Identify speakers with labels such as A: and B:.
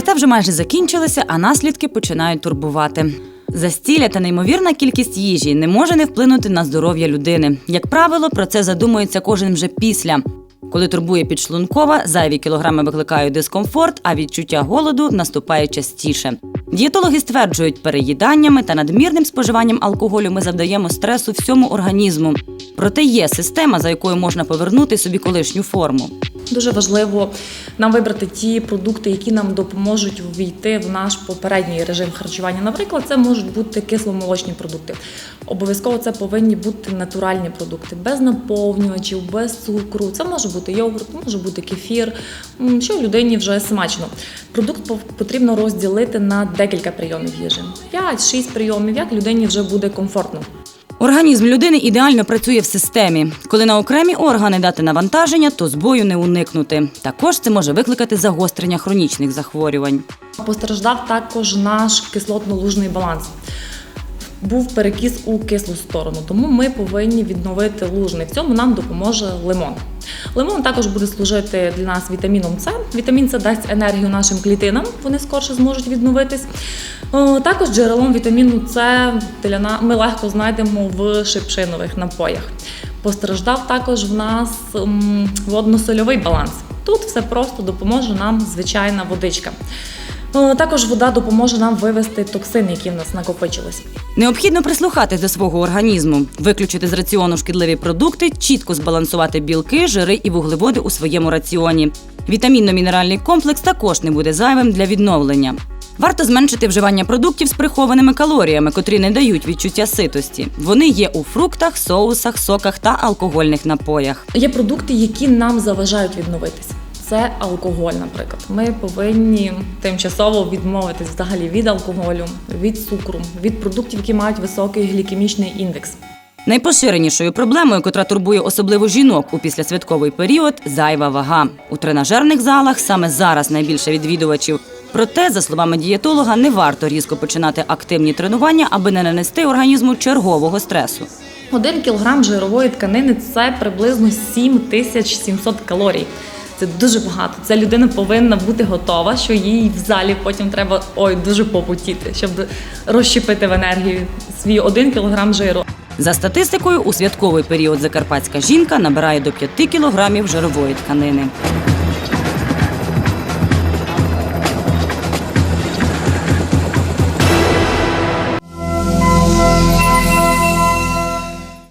A: вже майже закінчилися, а наслідки починають турбувати. Застілля та неймовірна кількість їжі не може не вплинути на здоров'я людини. Як правило, про це задумується кожен вже після. Коли турбує підшлункова, зайві кілограми викликають дискомфорт, а відчуття голоду наступає частіше. Дієтологи стверджують, переїданнями та надмірним споживанням алкоголю ми завдаємо стресу всьому організму. Проте є система, за якою можна повернути собі колишню форму.
B: Дуже важливо нам вибрати ті продукти, які нам допоможуть ввійти в наш попередній режим харчування. Наприклад, це можуть бути кисломолочні продукти. Обов'язково це повинні бути натуральні продукти, без наповнювачів, без цукру. Це може бути йогурт, може бути кефір, що людині вже смачно. Продукт потрібно розділити на декілька прийомів їжі. 5-6 прийомів, як людині вже буде комфортно.
A: Організм людини ідеально працює в системі. Коли на окремі органи дати навантаження, то збою не уникнути. Також це може викликати загострення хронічних захворювань.
B: Постраждав також наш кислотно-лужний баланс. Був перекіс у кислу сторону, тому ми повинні відновити лужний. В цьому нам допоможе лимон. Лимон також буде служити для нас вітаміном С. Вітамін С дасть енергію нашим клітинам, вони скорше зможуть відновитись. Також джерелом вітаміну С для ми легко знайдемо в шипшинових напоях. Постраждав також в нас водно-сольовий баланс. Тут все просто допоможе нам звичайна водичка. О, Також вода допоможе нам вивести токсини, які в нас накопичились.
A: Необхідно прислухатись до свого організму, виключити з раціону шкідливі продукти, чітко збалансувати білки, жири і вуглеводи у своєму раціоні. Вітамінно-мінеральний комплекс також не буде зайвим для відновлення. Варто зменшити вживання продуктів з прихованими калоріями, котрі не дають відчуття ситості. Вони є у фруктах, соусах, соках та алкогольних напоях.
B: Є продукти, які нам заважають відновитися. Це алкоголь, наприклад. Ми повинні тимчасово відмовитись взагалі від алкоголю, від цукру, від продуктів, які мають високий глікемічний індекс.
A: Найпоширенішою проблемою, котра турбує особливо жінок у післясвятковий період, зайва вага. У тренажерних залах саме зараз найбільше відвідувачів. Проте, за словами дієтолога, не варто різко починати активні тренування, аби не нанести організму чергового стресу.
B: Один кілограм жирової тканини це приблизно 7700 калорій. Це дуже багато. Ця людина повинна бути готова, що їй в залі потім треба ой дуже попутіти, щоб розщепити в енергію свій один кілограм жиру.
A: За статистикою, у святковий період закарпатська жінка набирає до 5 кілограмів жирової тканини.